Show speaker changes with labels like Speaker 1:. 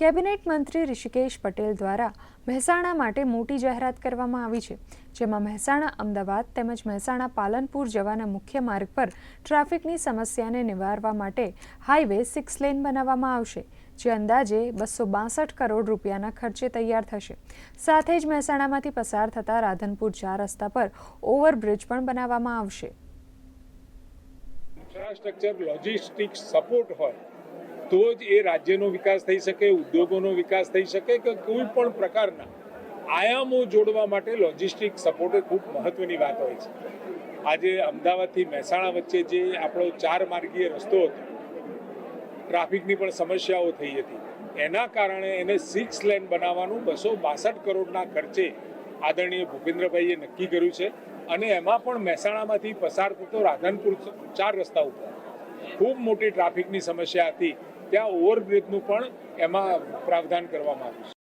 Speaker 1: Cabinet મંત્રી ઋષિકેશ પટેલ દ્વારા મહેસાણા માટે મોટી જાહેરાત કરવામાં આવી છે, જેમાં મહેસાણા, અમદાવાદ તેમજ મહેસાણા પાલનપુર જવાના મુખ્ય માર્ગ પર ટ્રાફિકની સમસ્યાને નિવારવા માટે હાઈવે સિક્સ લેન બનાવવામાં આવશે, જે અંદાજે બસો બાસઠ કરોડ રૂપિયાના ખર્ચે તૈયાર થશે. સાથે જ મહેસાણામાંથી પસાર થતા રાધનપુર ચાર રસ્તા પર ઓવરબ્રિજ પણ બનાવવામાં આવશે.
Speaker 2: ઇન્ફ્રાસ્ટ્રક્ચર લોજિસ્ટિક્સ સપોર્ટ હોય તો જ એ રાજ્યનો વિકાસ થઈ શકે, ઉદ્યોગોનો વિકાસ થઈ શકે કે કોઈ પણ પ્રકારના આયામો જોડવા માટે લોજિસ્ટિક સપોર્ટ ખૂબ મહત્વની વાત હોય છે. આજે અમદાવાદથી મહેસાણા વચ્ચે જે આપણો ચાર માર્ગીય રસ્તો હતો, ટ્રાફિકની પણ સમસ્યાઓ થઈ હતી. એના કારણે એને સિક્સ લેન બનાવવાનું બસો બાસઠ કરોડના ખર્ચે આદરણીય ભૂપેન્દ્રભાઈએ નક્કી કર્યું છે અને એમાં પણ મહેસાણામાંથી પસાર થતો રાધનપુર ચાર રસ્તા ઉપર ખૂબ મોટી ટ્રાફિકની સમસ્યા હતી. ત્યાં ઓવરબ્રિજનું પણ એમાં પ્રાવધાન કરવામાં આવ્યું છે.